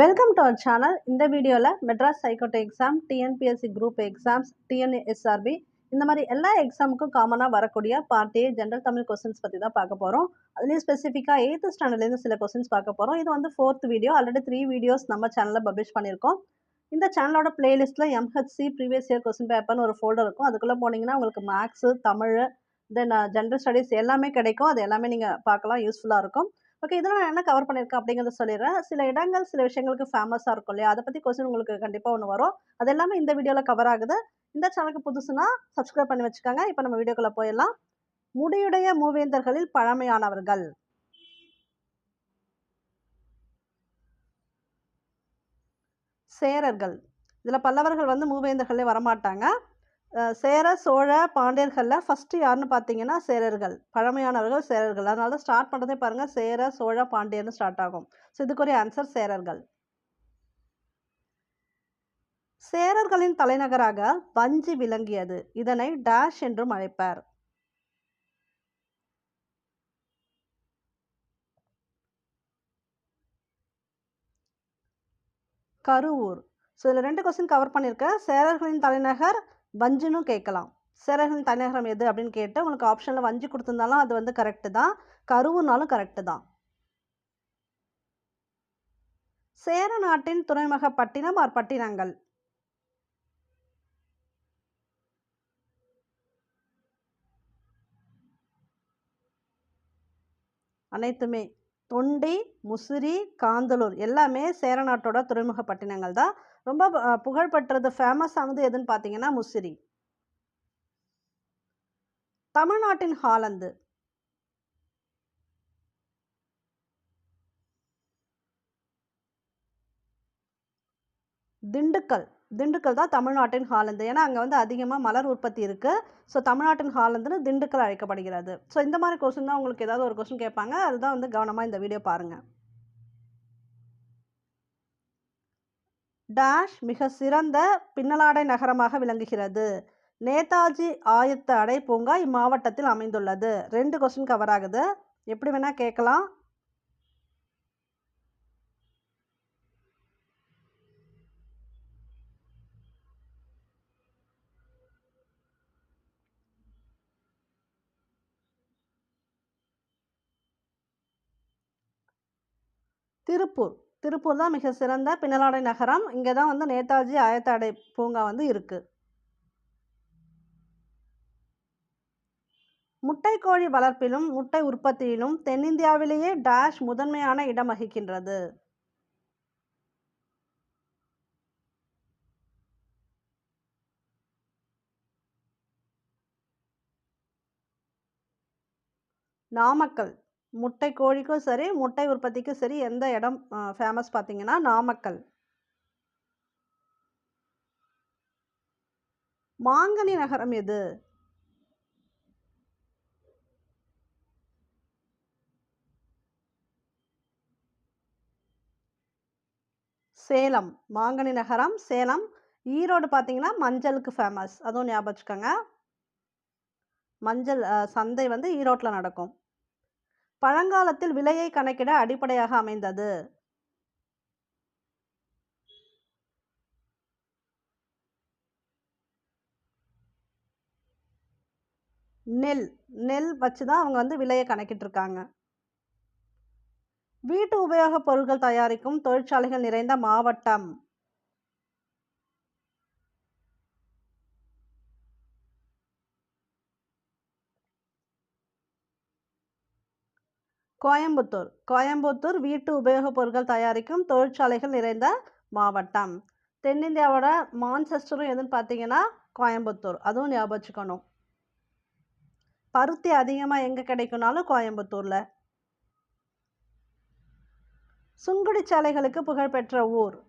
Welcome to our channel இந்த வீடியோவில் Madras சைக்கோட்டை exam TNPSC group exams TNSRB இந்த மாதிரி எல்லா எக்ஸாமுக்கும் காமனாக வரக்கூடிய part A general Tamil questions பற்றி தான் பார்க்க போகிறோம் அதுலேயும் ஸ்பெசிஃபிக்காக எயித்து ஸ்டாண்டர்ட்லேருந்து சில கொஸ்டின்ஸ் பார்க்க போகிறோம் இது வந்து fourth video already three videos நம்ம சேனலில் பப்ளிஷ் பண்ணியிருக்கோம். இந்த சேனலோட பிளேலிஸ்ட்டில் எம்ஹெச்சி ப்ரீவியஸ் இயர் கொஸ்டின் பேப்பர்னு ஒரு ஃபோல்டர் இருக்கும். அதுக்குள்ளே போனீங்கன்னா உங்களுக்கு maths Tamil then general studies எல்லாமே கிடைக்கும். அது எல்லாமே நீங்கள் பார்க்கலாம். யூஸ்ஃபுல்லாக இருக்கும். ஓகே இதில் நான் என்ன கவர் பண்ணியிருக்கேன் அப்படிங்கிறத சொல்லிடுறேன். சில இடங்கள் சில விஷயங்களுக்கு ஃபேமஸாக இருக்கும் இல்லையா? அதை பற்றி கொஸ்டின் உங்களுக்கு கண்டிப்பாக ஒன்று வரும். அது எல்லாமே இந்த வீடியோவில் கவர் ஆகுது. இந்த சேனலுக்கு புதுசுனா சப்ஸ்கிரைப் பண்ணி வச்சுக்கோங்க. இப்போ நம்ம வீடியோக்குள்ளே போயிடலாம். முடியுடைய மூவேந்தர்களில் பழமையானவர்கள். சேரர்கள். இதில் பல்லவர்கள் வந்து மூவேந்தர்களே வரமாட்டாங்க. சேர சோழ பாண்டியர்களில் ஃபஸ்ட்டு யாருன்னு பார்த்தீங்கன்னா சேரர்கள். பழமையானவர்கள் சேரர்கள். அதனால ஸ்டார்ட் பண்ணுறதே பாருங்கள் சேர சோழ பாண்டியர்னு ஸ்டார்ட் ஆகும். ஸோ இதுக்குரிய ஆன்சர் சேரர்கள். சேரர்களின் தலைநகராக வஞ்சி விளங்கியது. இதனை டேஷ் என்றும் அழைப்பார். கருவூர். ஸோ இதில் ரெண்டு கொஸ்டின் கவர் பண்ணியிருக்கேன் சேரர்களின் தலைநகர் வஞ்சினும் கேட்கலாம். சேரர்களின் தலைநகரம் எது அப்படின்னு கேட்டு உங்களுக்கு ஆப்ஷனில் வஞ்சி கொடுத்துருந்தாலும் அது வந்து கரெக்டு தான். கருவூர்னாலும் கரெக்டு தான். சேர நாட்டின் துறைமுக பட்டினம் ஆர் பட்டினங்கள்? அனைத்துமே. தொண்டி முசிறி காந்தலூர். எல்லாமே சேர நாட்டோட துறைமுக பட்டினங்கள் தான். ரொம்ப புகழ்பெற்றது ஃபேமஸ் ஆனது எதுன்னு பார்த்தீங்கன்னா முசிறி. தமிழ்நாட்டின் ஹாலந்து. திண்டுக்கல். திண்டுக்கல் தான் தமிழ்நாட்டின் ஹாலந்து. ஏன்னா அங்கே வந்து அதிகமாக மலர் உற்பத்தி இருக்குது ஸோ தமிழ்நாட்டின் ஹாலந்துன்னு திண்டுக்கல் அழைக்கப்படுகிறது. ஸோ இந்த மாதிரி கொஸ்டின் தான் உங்களுக்கு ஏதாவது ஒரு கொஸ்டின் கேட்பாங்க. அதுதான் வந்து கவனமாக இந்த வீடியோ பாருங்கள் டாஷ் மிக சிறந்த பின்னலாடை நகரமாக விளங்குகிறது. நேதாஜி ஆயத்த அடை பூங்கா இம்மாவட்டத்தில் அமைந்துள்ளது. ரெண்டு கொஸ்டின் கவர் ஆகுது. எப்படி வேணால் கேட்கலாம். திருப்பூர். திருப்பூர் தான் மிக சிறந்த பின்னலாடை நகரம். இங்கே தான் வந்து நேதாஜி ஆயத்தாடை பூங்கா வந்து இருக்குது முட்டைக்கோழி வளர்ப்பிலும் முட்டை உற்பத்தியிலும் தென்னிந்தியாவிலேயே டேஷ் முதன்மையான இடம் வகிக்கின்றது. நாமக்கல். முட்டை கோழிக்கும் சரி முட்டை உற்பத்திக்கும் சரி எந்த இடம் ஃபேமஸ் பார்த்தீங்கன்னா நாமக்கல். மாங்கனி நகரம் எது? சேலம். மாங்கனி நகரம் சேலம். ஈரோடு பார்த்தீங்கன்னா மஞ்சளுக்கு ஃபேமஸ் அதுவும் ஞாபகம் வச்சுக்கோங்க. மஞ்சள் சந்தை வந்து ஈரோட்டில் நடக்கும். பழங்காலத்தில் விலையை கணக்கிட அடிப்படையாக அமைந்தது. நெல் நெல் வச்சு தான் அவங்க வந்து விலையை கணக்கிட்டு இருக்காங்க வீட்டு உபயோகப் பொருட்கள் தயாரிக்கும் தொழிற்சாலைகள் நிறைந்த மாவட்டம். கோயம்புத்தூர். கோயம்புத்தூர் வீட்டு உபயோகப் பொருட்கள் தயாரிக்கும் தொழிற்சாலைகள் நிறைந்த மாவட்டம். தென்னிந்தியாவோட மான்செஸ்டரும் எதுன்னு பார்த்தீங்கன்னா கோயம்புத்தூர். அதுவும் ஞாபகம் வச்சுக்கணும். பருத்தி அதிகமாக எங்கே கிடைக்கும்னாலும் கோயம்புத்தூரில். சுங்குடி சாலைகளுக்கு புகழ்பெற்ற ஊர்.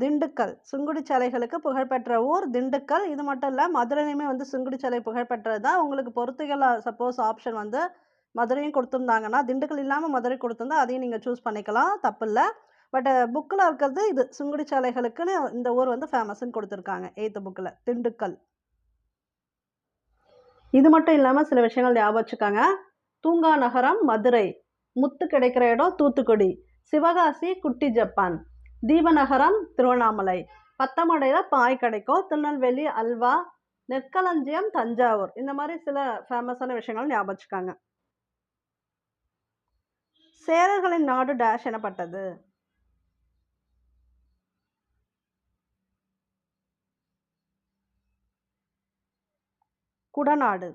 திண்டுக்கல். சுங்குடி சாலைகளுக்கு புகழ்பெற்ற ஊர் திண்டுக்கல். இது மட்டும் இல்லை மதுரையுமே வந்து சுங்குடி சாலை புகழ்பெற்றது தான் உங்களுக்கு பொறுத்துகள் சப்போஸ் ஆப்ஷன் வந்து மதுரையும் கொடுத்துருந்தாங்கன்னா திண்டுக்கல் இல்லாமல் மதுரை கொடுத்துருந்தா அதையும் நீங்கள் சூஸ் பண்ணிக்கலாம். தப்பு இல்லை பட் புக்கில் இருக்கிறது இது. சுங்குடி சாலைகளுக்குன்னு இந்த ஊர் வந்து ஃபேமஸ்ன்னு கொடுத்துருக்காங்க. எயித்து புக்கில் திண்டுக்கல். இது மட்டும் இல்லாமல் சில விஷயங்கள் ஞாபகம் வச்சுக்காங்க. தூங்கா நகரம் மதுரை. முத்து கிடைக்கிற இடம் தூத்துக்குடி. சிவகாசி குட்டி ஜப்பான். தீபநகரம் திருவண்ணாமலை. பத்தமடையில் பாய் கிடைக்கும். திருநெல்வேலி அல்வா நெற்களஞ்சியம் தஞ்சாவூர். இந்த மாதிரி சில ஃபேமஸான விஷயங்கள் ஞாபகம் வச்சுக்காங்க சேரர்களின் நாடு டேஷ் எனப்பட்டது. குடநாடு.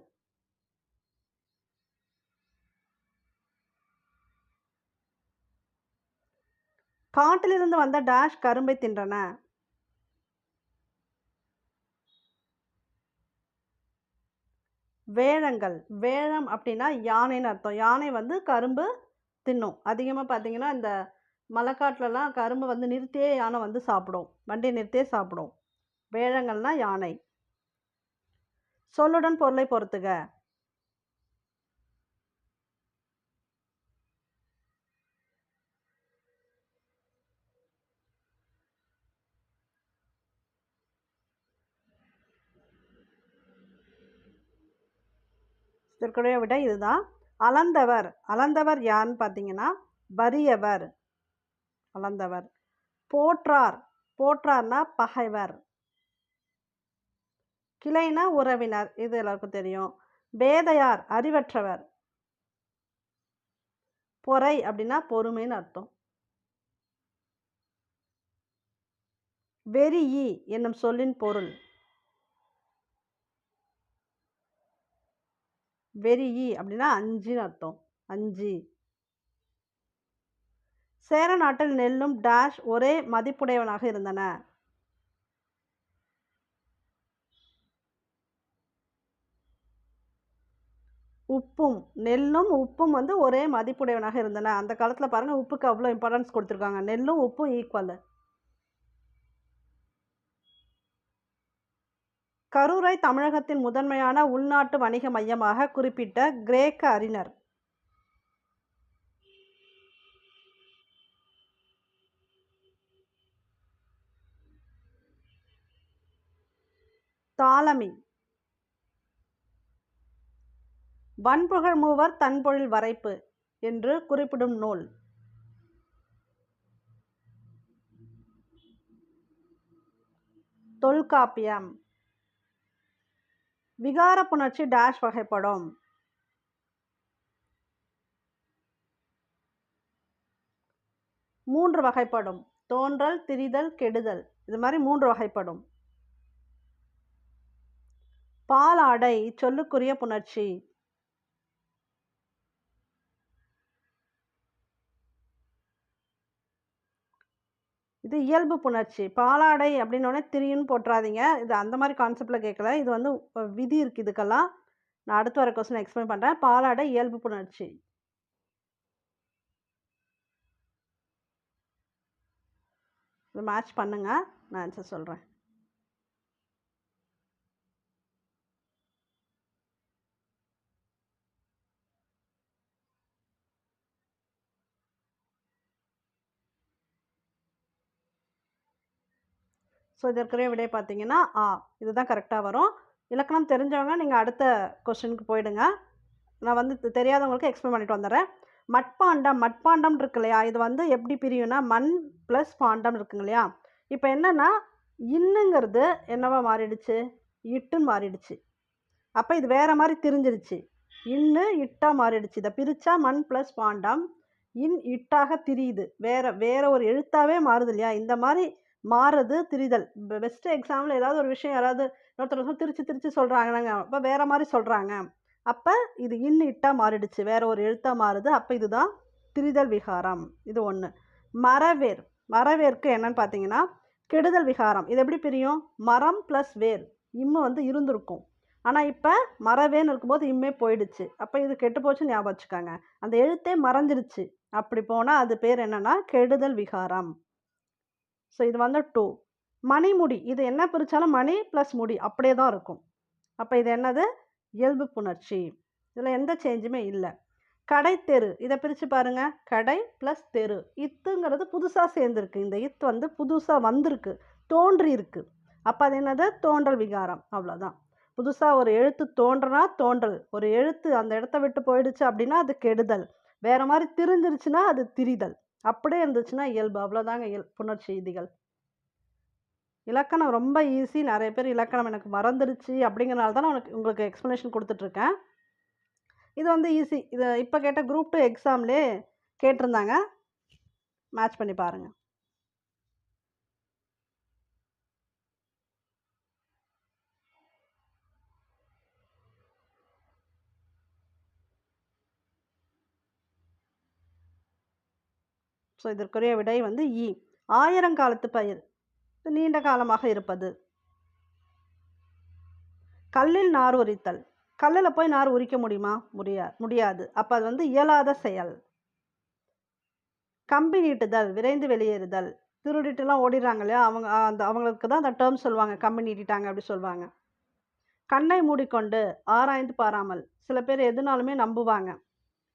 காட்டிலிருந்து வந்த டேஷ் கரும்பை தின்றன. வேழங்கள். வேழம் அப்படின்னா யானைன்னு அர்த்தம். யானை வந்து கரும்பு தின்னும். அதிகமாக பார்த்தீங்கன்னா இந்த மலைக்காட்டிலலாம் கரும்பு வந்து நிறுத்தியே யானை வந்து சாப்பிடும். வண்டியை நிறுத்தியே சாப்பிடும். வேழங்கள்னால் யானை. சொல்லுடன் பொருளை பொறுத்துக. இதற்குடைய விட இதுதான் அளந்தவர். அளந்தவர் யாருன்னு பார்த்தீங்கன்னா வறியவர். அளந்தவர். போற்றார். போற்றார்னா பகைவர். கிளைனா உறவினர். இது எல்லாருக்கும் தெரியும். பேதையார் அறிவற்றவர். பொறை அப்படின்னா பொறுமைன்னு அர்த்தம். வெறியி என்னும் சொல்லின் பொருள். வெறியி அப்படின்னா அஞ்சுன்னு அர்த்தம். அஞ்சு. சேர நாட்டில் நெல்லும் டேஷ் ஒரே மதிப்புடையவனாக இருந்தன. உப்பும் நெல்லும் உப்பும் வந்து ஒரே மதிப்புடையவனாக இருந்தன. அந்த காலத்தில் பாருங்கள் உப்புக்கு அவ்வளோ இம்பார்ட்டன்ஸ் கொடுத்துருக்காங்க. நெல்லும் உப்பும் ஈக்குவல் கரூரை தமிழகத்தின் முதன்மையான உள்நாட்டு வணிக மையமாக குறிப்பிட்ட கிரேக்க அறிஞர். தாலமி வன்புகழ் மூவர் தன்பொழில் வரைப்பு என்று குறிப்பிடும் நூல். தொல்காப்பியம். விகார புணர்ச்சி டேஷ் வகைப்படும். மூன்று வகைப்படும். தோன்றல் திரிதல் கெடுதல். இது மாதிரி மூன்று வகைப்படும். பாலாடை சொல்லுக்குரிய புணர்ச்சி. இது இயல்பு புணர்ச்சி பாலாடை அப்படின்னோடனே திரின்னு போட்டுறாதீங்க. இது அந்த மாதிரி கான்செப்டில் கேட்கல இது வந்து விதி இருக்குது இதுக்கெல்லாம். நான் அடுத்து வர கொஸ்டின் எக்ஸ்பிளைன் பண்ணுறேன் பாலாடை இயல்பு புணர்ச்சி. மேட்ச் பண்ணுங்கள் நான் ஆன்சர் சொல்கிறேன் ஸோ இதற்குரிய விடை பார்த்தீங்கன்னா ஆ இதுதான் கரெக்டாக வரும். இலக்கணம் தெரிஞ்சவங்க நீங்கள் அடுத்த கொஸ்டினுக்கு போயிடுங்க. நான் வந்து தெரியாதவங்களுக்கு எக்ஸ்பிளைன் பண்ணிட்டு வந்துடுறேன். மட்பாண்டம் மட்பாண்டம் இருக்கு இல்லையா? இது வந்து எப்படி பிரியும்னா மண் ப்ளஸ் பாண்டம் இருக்குங்க இல்லையா? இப்போ என்னென்னா இன்னுங்கிறது என்னவா மாறிடுச்சு? இட்டுன்னு மாறிடுச்சு. அப்போ இது வேறு மாதிரி திரிஞ்சிருச்சு. இன்னு இட்டாக மாறிடுச்சு. இதை பிரித்தா மண் ப்ளஸ் பாண்டம். இன் இட்டாக திரியுது. வேற வேற ஒரு எழுத்தாகவே மாறுது இல்லையா? இந்த மாதிரி மாறுறது திரிதல். பெஸ்ட் எக்ஸாம்பிள் ஏதாவது ஒரு விஷயம் யாராவது இன்னொருத்தர் திருச்சி திருச்சி திரிச்சு சொல்கிறாங்கன்னாங்க அப்போ வேறு மாதிரி சொல்கிறாங்க அப்போ இது இன் இட்டாக மாறிடுச்சு. வேறு ஒரு எழுத்தாக மாறுது. அப்போ இதுதான் திரிதல் விகாரம். இது ஒன்று மரவேர். மரவேர்க்கு என்னன்னு பார்த்தீங்கன்னா கெடுதல் விகாரம். இது எப்படி பிரியும்? மரம் ப்ளஸ் வேர். இம்மு வந்து இருந்திருக்கும். ஆனால் இப்போ மரவேன்னு இருக்கும்போது இம்மே போயிடுச்சு. அப்போ இது கெட்டு போச்சு ஞாபகம் வச்சுக்காங்க. அந்த எழுத்தே மறைஞ்சிருச்சு. அப்படி போனால் அது பேர் என்னென்னா கெடுதல் விகாரம். ஸோ இது வந்து டூ மணிமுடி இது என்ன பிரித்தாலும் மணி ப்ளஸ் முடி. அப்படியே தான் இருக்கும். அப்போ இது என்னது? இயல்பு புணர்ச்சி. இதில் எந்த சேஞ்சுமே இல்லை. கடை தெரு. இதை பிரித்து பாருங்க. கடை ப்ளஸ் தெரு. இத்துங்கிறது புதுசாக சேர்ந்துருக்கு. இந்த இத் வந்து புதுசாக வந்திருக்கு. தோன்றியிருக்கு. அப்போ அது என்னது? தோன்றல் விகாரம். அவ்வளோதான் புதுசாக ஒரு எழுத்து தோன்றனா தோன்றல். ஒரு எழுத்து அந்த இடத்த விட்டு போயிடுச்சு அப்படின்னா அது கெடுதல். வேறு மாதிரி திரிஞ்சிருச்சுன்னா அது திரிதல். அப்படியே இருந்துச்சுன்னா இயல்பு. அவ்வளோதாங்க இயல் புணர்ச்செய்திகள் இலக்கணம் ரொம்ப ஈஸி நிறைய பேர் இலக்கணம் எனக்கு மறந்துடுச்சு அப்படிங்கிறனால தான் நான் உனக்கு உங்களுக்கு எக்ஸ்ப்ளனேஷன் கொடுத்துட்ருக்கேன். இது வந்து ஈஸி இது இப்போ கேட்ட குரூப் டூ எக்ஸாம்லே கேட்டிருந்தாங்க. மேட்ச் பண்ணி பாருங்கள் ஸோ இதற்குரிய விடை வந்து e. இ ஆயிரங்காலத்து பயிர். நீண்ட காலமாக இருப்பது. கல்லில் நார் உரித்தல். கல்லில் போய் நார் உரிக்க முடியுமா? முடியா முடியாது. அப்போ அது வந்து இயலாத செயல். கம்பி நீட்டுதல் விரைந்து வெளியேறுதல். திருடிட்டுலாம் ஓடிடுறாங்க இல்லையா? அவங்க அந்த அவங்களுக்கு தான் அந்த டேர்ம் சொல்லுவாங்க. கம்பி நீட்டிட்டாங்க அப்படி சொல்லுவாங்க. கண்ணை மூடிக்கொண்டு ஆராய்ந்து பாராமல். சில பேர் எதுனாலுமே நம்புவாங்க.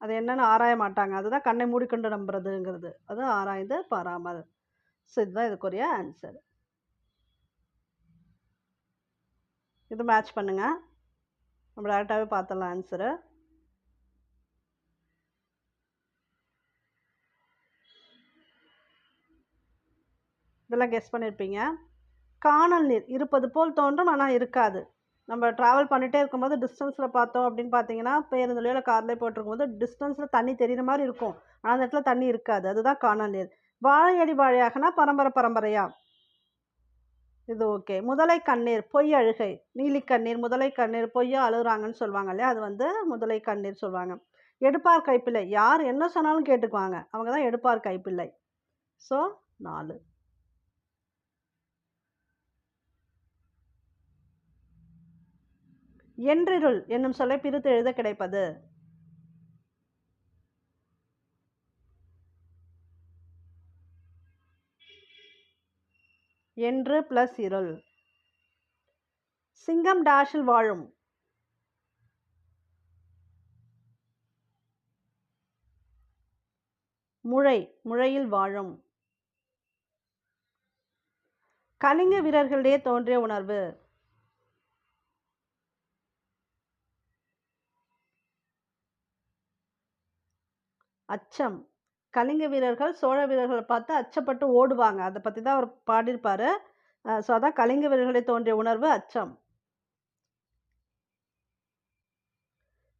அது என்னென்னு ஆராய மாட்டாங்க. அதுதான் கண்ணை மூடிக்கொண்டு நம்புறதுங்கிறது. அது ஆராய்ந்து பாராமல் ஸோ இதுதான் இதுக்குரிய ஆன்சர் இது மேட்ச் பண்ணுங்க. நம்ம டேரெக்டாகவே பார்த்துடலாம் ஆன்சரு இதெல்லாம் கெஸ் பண்ணியிருப்பீங்க காணல் நீர் இருப்பது போல் தோன்றும் ஆனால் இருக்காது. நம்ம ட்ராவல் பண்ணிகிட்டே இருக்கும்போது டிஸ்டன்ஸில் பார்த்தோம் அப்படின்னு பார்த்தீங்கன்னா பேருந்துலையோ இல்லை கார்லேயே போட்டிருக்கும்போது டிஸ்டன்ஸில் தண்ணி தெரிகிற மாதிரி இருக்கும். ஆனால் அந்த இடத்துல தண்ணி இருக்காது. அதுதான் காணல் நீர் வாழையடி வாழையாகனா பரம்பரை பரம்பரையா? இது ஓகே முதலை கண்ணீர் பொய் அழுகை. நீலி கண்ணீர் முதலை கண்ணீர் பொய்யா அழுகுறாங்கன்னு சொல்லுவாங்க இல்லையா? அது வந்து முதலை கண்ணீர் சொல்லுவாங்க. எடுப்பார் கைப்பிள்ளை. யார் என்ன சொன்னாலும் கேட்டுக்குவாங்க. அவங்க தான் எடுப்பார் கைப்பிள்ளை. ஸோ நாலு. என்றிருள் என்னும் சொல்லை பிரித்து எழுத கிடைப்பது. என்று பிளஸ் இருள். சிங்கம் டாஷில் வாழும். முழை முழையில் வாழும். கலிங்க வீரர்களிடையே தோன்றிய உணர்வு. அச்சம். கலிங்க வீரர்கள் சோழ வீரர்களை பார்த்து அச்சப்பட்டு ஓடுவாங்க. அதை பற்றி தான் அவர் பாடியிருப்பார். ஸோ அதான் கலிங்க வீரர்களை தோன்றிய உணர்வு அச்சம்.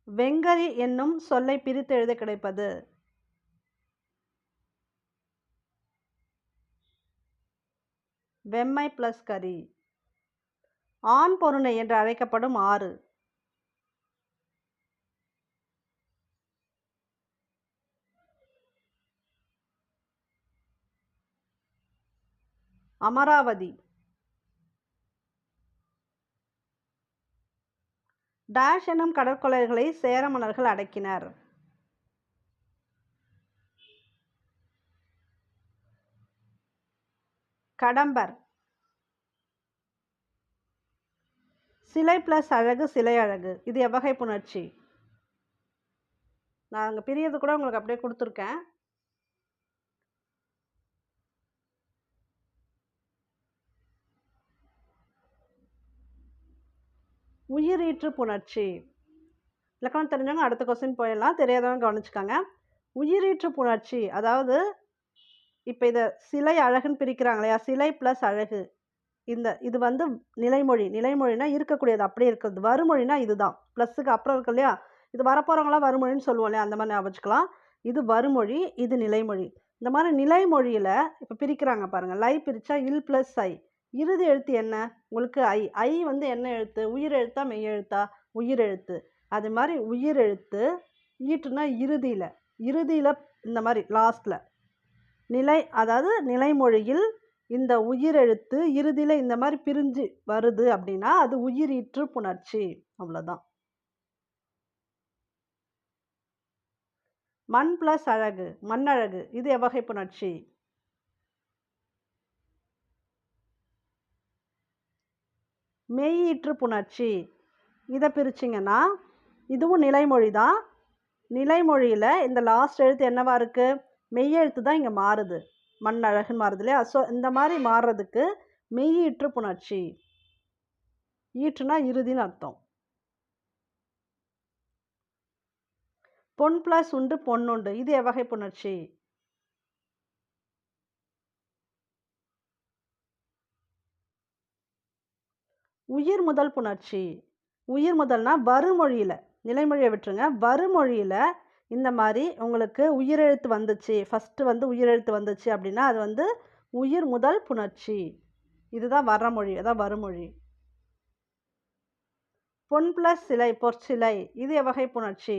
வெங்கரி என்னும் சொல்லை பிரித்து எழுத கிடைப்பது. வெம்மை ப்ளஸ் கரி. ஆண் பொருணை என்று அழைக்கப்படும் ஆறு. அமராவதி. டேஷ் எனும் கடற்கொள்ளைகளை சேர மன்னர்கள் அடக்கினர். கடம்பர். சிலை பிளஸ் அழகு சிலை அழகு. இது எவ்வகை புணர்ச்சி? நான் அங்கே பிரியது கூட உங்களுக்கு அப்படியே கொடுத்துருக்கேன். உயிரீற்று புணர்ச்சி. இலக்கணம் தெரிஞ்சவங்க அடுத்த கொஸ்டின் போயிடலாம். தெரியாதவங்க கவனிச்சுக்காங்க. உயிரீற்று புணர்ச்சி. அதாவது இப்போ இதை சிலை அழகுன்னு பிரிக்கிறாங்க இல்லையா? சிலை ப்ளஸ் அழகு. இந்த இது வந்து நிலைமொழி. நிலைமொழினா இருக்கக்கூடியது அப்படியே இருக்கிறது. வறுமொழினா இதுதான். ப்ளஸ்ஸுக்கு அப்புறம் இருக்கு இல்லையா? இது வரப்போகிறவங்களாம் வருமொழின்னு சொல்லுவோம் இல்லையா? அந்த மாதிரி ஞாபகம் இது வறுமொழி இது நிலைமொழி. இந்த மாதிரி நிலைமொழியில் இப்போ பிரிக்கிறாங்க பாருங்கள் லை பிரித்தா இல் ப்ளஸ் ஐ. இறுதி எழுத்து என்ன? உங்களுக்கு ஐ ஐ வந்து என்ன எழுத்து? உயிர் எழுத்தா மெய் எழுத்தா? உயிர் எழுத்து. அது மாதிரி உயிர் எழுத்து ஈட்டுனா இறுதியில். இறுதியில் இந்த மாதிரி லாஸ்ட்டில் நிலை அதாவது நிலைமொழியில் இந்த உயிரெழுத்து இறுதியில் இந்த மாதிரி பிரிஞ்சு வருது அப்படின்னா அது உயிரீற்று புணர்ச்சி. அவ்வளோதான் மண் ப்ளஸ் அழகு மண்ணழகு. இது எவ்வகை புணர்ச்சி? மெய்யீற்று புணர்ச்சி. இதை பிரிச்சிங்கன்னா இதுவும் நிலைமொழி தான் நிலைமொழியில் இந்த லாஸ்ட் எழுத்து என்னவா இருக்குது மெய்யெழுத்து தான் இங்கே மாறுது. மண்ணழகுன்னு மாறுது இல்லையா? ஸோ இந்த மாதிரி மாறுறதுக்கு மெய்யீற்று புணர்ச்சி. ஈற்றுனா இறுதின்னு அர்த்தம். பொன் ப்ளஸ் உண்டு பொண்ணுண்டு இது எவ்வகை புணர்ச்சி? உயிர் முதல் புணர்ச்சி. உயிர் முதல்னா வருமொழியில் நிலைமொழியை விட்டுருங்க. வருமொழியில் இந்த மாதிரி உங்களுக்கு உயிரெழுத்து வந்துச்சு. ஃபஸ்ட்டு வந்து உயிரெழுத்து வந்துச்சு அப்படின்னா அது வந்து உயிர் முதல் புணர்ச்சி. இதுதான் வரமொழி அதான் வருமொழி பொன் ப்ளஸ் சிலை பொற்சிலை இது வகை புணர்ச்சி.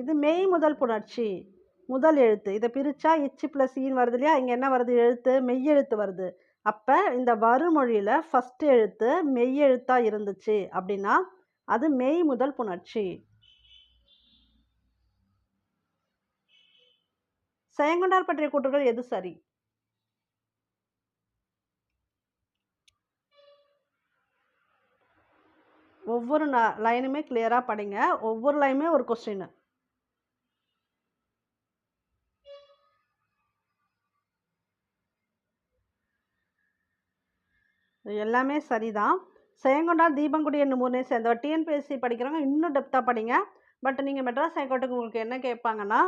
இது மெய் முதல் புணர்ச்சி முதல் எழுத்து. இதை பிரித்தா இச்சு ப்ளஸ் ஈன்னு e வருது இல்லையா? இங்கே என்ன வருது? எழுத்து மெய்யெழுத்து வருது. அப்போ இந்த வருமொழியில் ஃபஸ்ட்டு எழுத்து மெய்யெழுத்தாக இருந்துச்சு அப்படின்னா அது மெய் முதல் புணர்ச்சி. செயங்கொண்டார் பற்றிய கூற்றுகள் எது சரி? ஒவ்வொரு லைனுமே கிளியராக படிங்க. ஒவ்வொரு லைனுமே ஒரு கொஸ்டின் எல்லாமே சரிதான். செயங்கொண்டா தீபங்குடி என்னும் ஊரினை சேர்ந்தவர். டிஎன்பிஎஸ்சி படிக்கிறவங்க இன்னும் டெப்த்தாக படிங்க. பட் நீங்கள் மெட்ராஸ் ஹைகோர்ட்டுக்கு உங்களுக்கு என்ன கேட்பாங்கன்னா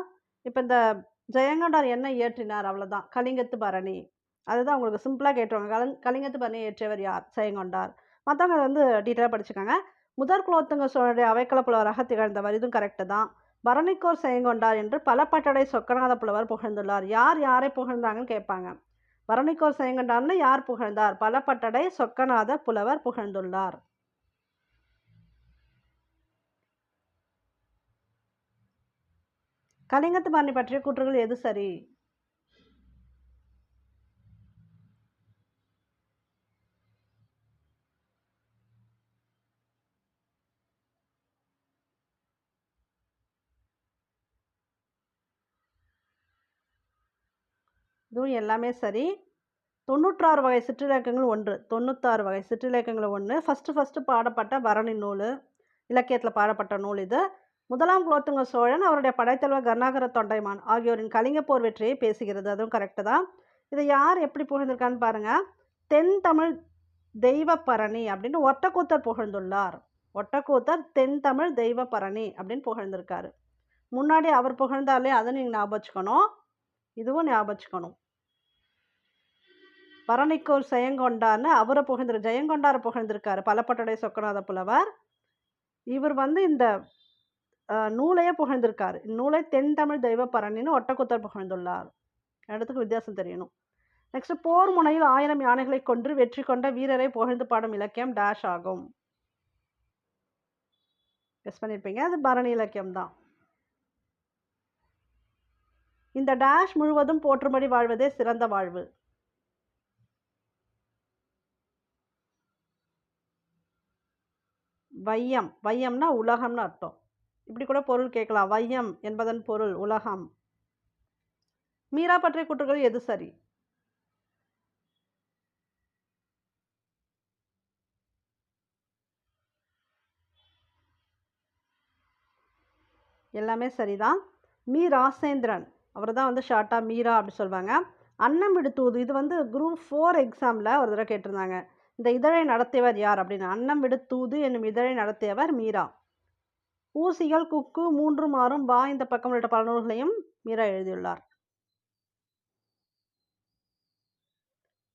இப்போ இந்த ஜெயங்கொண்டார் என்ன இயற்றினார் அவ்வளோதான் கலிங்கத்து பரணி. அதுதான் உங்களுக்கு சிம்பிளாக கேட்டுருவாங்க. கலங் கலிங்கத்து பரணி இயற்றியவர் யார்? ஜெயங்கொண்டார் மற்றவங்க வந்து டீட்டெயிலாக படிச்சுக்காங்க. முதற் குலோத்துங்க சோழனுடைய அவைக்கள புலவராக திகழ்ந்தவர். இதுவும் கரெக்டு தான். பரணிக்கோர் செயங்கொண்டார் என்று பல பட்டடை சொக்கநாத புலவர் புகழ்ந்துள்ளார். யார் யாரை புகழ்ந்தாங்கன்னு கேட்பாங்க. பரணிக்கோர் செயங்கொண்டார்னு யார் புகழ்ந்தார்? பல பட்டடை சொக்கநாத புலவர் புகழ்ந்துள்ளார். கலிங்கத்து பரணி பற்றிய கூற்றுகள் எது சரி? இதுவும் எல்லாமே சரி. தொண்ணூற்றாறு வகை சிற்றிலக்கங்கள் ஒன்று. தொண்ணூற்றாறு வகை சிற்றிலக்கங்கள் ஒன்று ஃபஸ்ட்டு ஃபஸ்ட்டு பாடப்பட்ட பரணி நூல். இலக்கியத்தில் பாடப்பட்ட நூல் இது. முதலாம் குலோத்துங்க சோழன் அவருடைய படைத்தலைவர் கருணாகர தொண்டைமான் ஆகியோரின் கலிங்க போர் வெற்றியை பேசுகிறது. அதுவும் கரெக்டு தான். இதை யார் எப்படி புகழ்ந்திருக்கான்னு பாருங்கள் தென் தமிழ் தெய்வ பரணி அப்படின்னு ஒட்டக்கூத்தர் புகழ்ந்துள்ளார். ஒட்டக்கூத்தர் தென் தமிழ் தெய்வ பரணி அப்படின்னு புகழ்ந்திருக்காரு. முன்னாடி அவர் புகழ்ந்தாலே அதை நீங்கள் ஞாபகம் வச்சுக்கணும். இதுவும் ஞாபகம் வச்சுக்கணும். பரணிக்கோர் செயங்கொண்டான்னு அவரை புகழ்ந்திரு ஜெயங்கொண்டாரை புகழ்ந்திருக்காரு. பலப்பட்டடை சொக்கநாத புலவர். இவர் வந்து இந்த நூலையே புகழ்ந்திருக்கார். நூலை தென் தமிழ் தெய்வ பரணின்னு ஒட்டக்குத்தர் புகழ்ந்துள்ளார். இடத்துக்கு வித்தியாசம் தெரியணும். நெக்ஸ்ட் போர் முனையில் ஆயிரம் யானைகளை கொன்று வெற்றி கொண்ட வீரரை புகழ்ந்து பாடும் இலக்கியம் டேஷ் ஆகும். கெஸ் பண்ணியிருப்பீங்க அது பரணி இலக்கியம் தான் இந்த டேஷ் முழுவதும் போற்றும்படி வாழ்வதே சிறந்த வாழ்வு. வையம். வையம்னா உலகம்னு அர்த்தம். இப்படி கூட பொருள் கேட்கலாம். வையம் என்பதன் பொருள் உலகம். மீரா பற்றிய கூற்றுகள் எது சரி? எல்லாமே சரிதான். மீ ராசேந்திரன் அவர் தான் வந்து ஷார்ட்டாக மீரா அப்படி சொல்லுவாங்க அன்னம் விடுத்தூது இது வந்து குரூப் ஃபோர் எக்ஸாமில் ஒரு தடவை கேட்டிருந்தாங்க. இந்த இதழை நடத்தியவர் யார் அப்படின்னு. அன்னம் விடுத்தூது என்னும் இதழை நடத்தியவர் மீரா. ஊசிகள் குக்கு மூன்று மாறும் பா இந்த பக்கம் உள்ளிட்ட பல நூல்களையும் மீரா எழுதியுள்ளார்.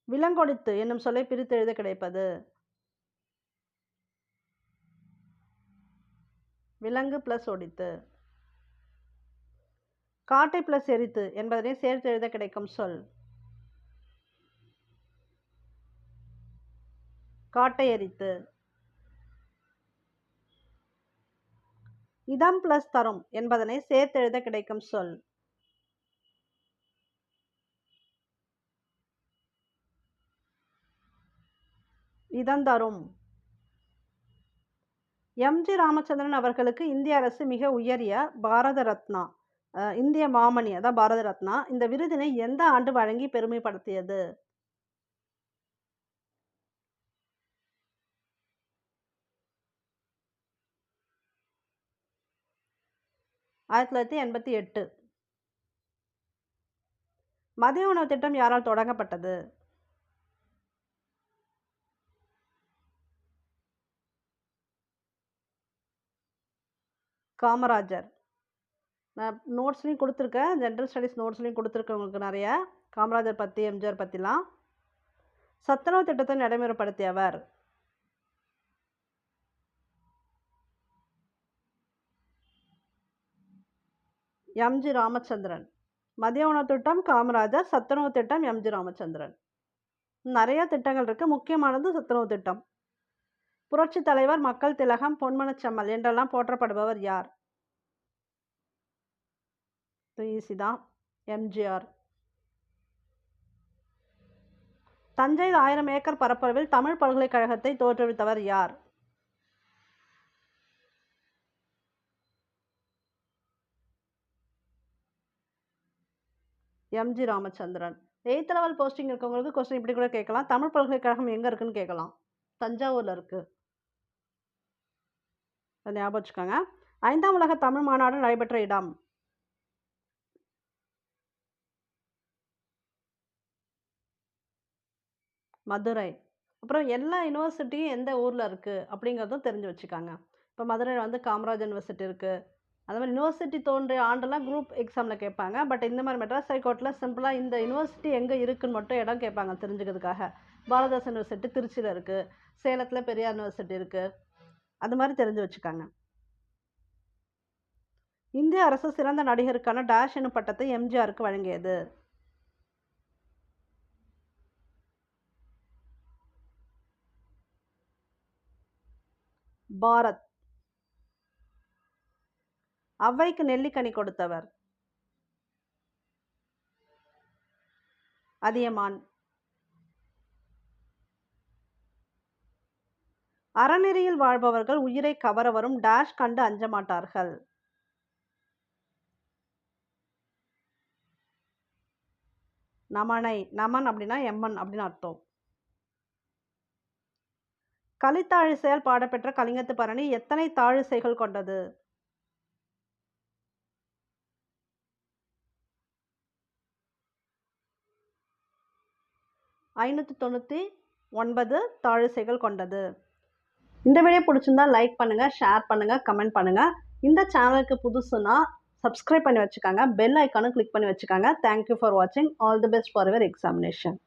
விலங்கொடித்து என்னும் சொல்லை பிரித்து எழுத கிடைப்பது. விலங்கு பிளஸ் ஒடித்து. காட்டை பிளஸ் எரித்து என்பதனை சேர்த்து எழுத கிடைக்கும் சொல். காட்டை எரித்து. இதம் பிளஸ் தரும் என்பதனை சேர்த்து எழுத கிடைக்கும் சொல். இதந்தரும் எம்ஜி ராமச்சந்திரன் அவர்களுக்கு இந்திய அரசு மிக உயரிய பாரத ரத்னா. இந்திய மாமணி அதான் பாரத ரத்னா இந்த விருதினை எந்த ஆண்டு வழங்கி பெருமைப்படுத்தியது? ஆயிரத்தி தொள்ளாயிரத்தி எண்பத்தி எட்டு. மதிய உணவு திட்டம் யாரால் தொடங்கப்பட்டது? காமராஜர். நான் நோட்ஸ்லையும் கொடுத்துருக்கேன். ஜென்ரல் ஸ்டடீஸ் நோட்ஸ்லேயும் கொடுத்துருக்கேன் உங்களுக்கு நிறைய. காமராஜர் பற்றி எம்ஜிஆர் பற்றிலாம் சத்துணவு திட்டத்தை நடைமுறைப்படுத்தியவர் எம்ஜி ராமச்சந்திரன் மதிய உணவு திட்டம் காமராஜர். சத்துணவு திட்டம் எம்ஜி ராமச்சந்திரன் நிறைய திட்டங்கள் இருக்குது முக்கியமானது சத்துணவு திட்டம். புரட்சி தலைவர் மக்கள் திலகம் பொன்மனச்சம்மல் என்றெல்லாம் போற்றப்படுபவர் யார்? ஈஸி தான் எம்ஜிஆர் தஞ்சையில் ஆயிரம் ஏக்கர் பரப்பளவில் தமிழ் பல்கலைக்கழகத்தை தோற்றுவித்தவர் யார்? MG Ramachandran. Eighth level posting இருக்கவங்களுக்கு கொஸ்டின் இப்படி கூட கேட்கலாம். தமிழ் பல்கலைக்கழகம் எங்கே இருக்குன்னு கேட்கலாம். தஞ்சாவூரில் இருக்குது ஞாபகம் வச்சுக்கோங்க. ஐந்தாம் உலக தமிழ் மாநாடு நடைபெற்ற இடம்? மதுரை. அப்புறம் எல்லா யூனிவர்சிட்டியும் எந்த ஊரில் இருக்குது அப்படிங்கிறதும் தெரிஞ்சு வச்சுக்காங்க. இப்போ மதுரையில் வந்து காமராஜ் யூனிவர்சிட்டி இருக்குது அது மாதிரி யூனிவர்சிட்டி தோன்றிய ஆண்டெல்லாம் குரூப் எக்ஸாமில் கேட்பாங்க. பட் இந்த மாதிரி மெட்ராஸ் ஹைகோர்ட்டில் சிம்பிளாக இந்த யூனிவர்சிட்டி எங்கே இருக்குன்னு மட்டும் இடம் கேட்பாங்க தெரிஞ்சுக்கிறதுக்காக. பாரதாஸ் யூனிவர்சிட்டி திருச்சியில் இருக்குது சேலத்தில் பெரியார் யூனிவர்சிட்டி இருக்குது அது மாதிரி தெரிஞ்சு வச்சுக்காங்க. இந்திய அரசு சிறந்த நடிகருக்கான டேஷ் எனும் பட்டத்தை எம்ஜிஆருக்கு வழங்கியது. பாரத். அவ்வைக்கு நெல்லிக்கனி கொடுத்தவர். அதியமான். அறநெறியில் வாழ்பவர்கள் உயிரை கவர வரும் டேஷ் கண்டு அஞ்ச மாட்டார்கள் நமனை நமன் அப்படின்னா எம்மன் அப்படின்னு அர்த்தம். கலித்தாழிசையால் பாடப்பெற்ற கலிங்கத்து பரணி எத்தனை தாழிசைகள் கொண்டது? ஐநூற்றி தொண்ணூற்றி ஒன்பது தாழிசைகள் கொண்டது. இந்த வீடியோ பிடிச்சிருந்தா லைக் பண்ணுங்கள் ஷேர் பண்ணுங்கள் கமெண்ட் பண்ணுங்கள் இந்த சேனலுக்கு புதுசுனா சப்ஸ்கிரைப் பண்ணி வச்சுக்காங்க. பெல் ஐக்கானும் கிளிக் பண்ணி வச்சுக்காங்க. தேங்க்யூ ஃபார் வாட்சிங் all the best for your examination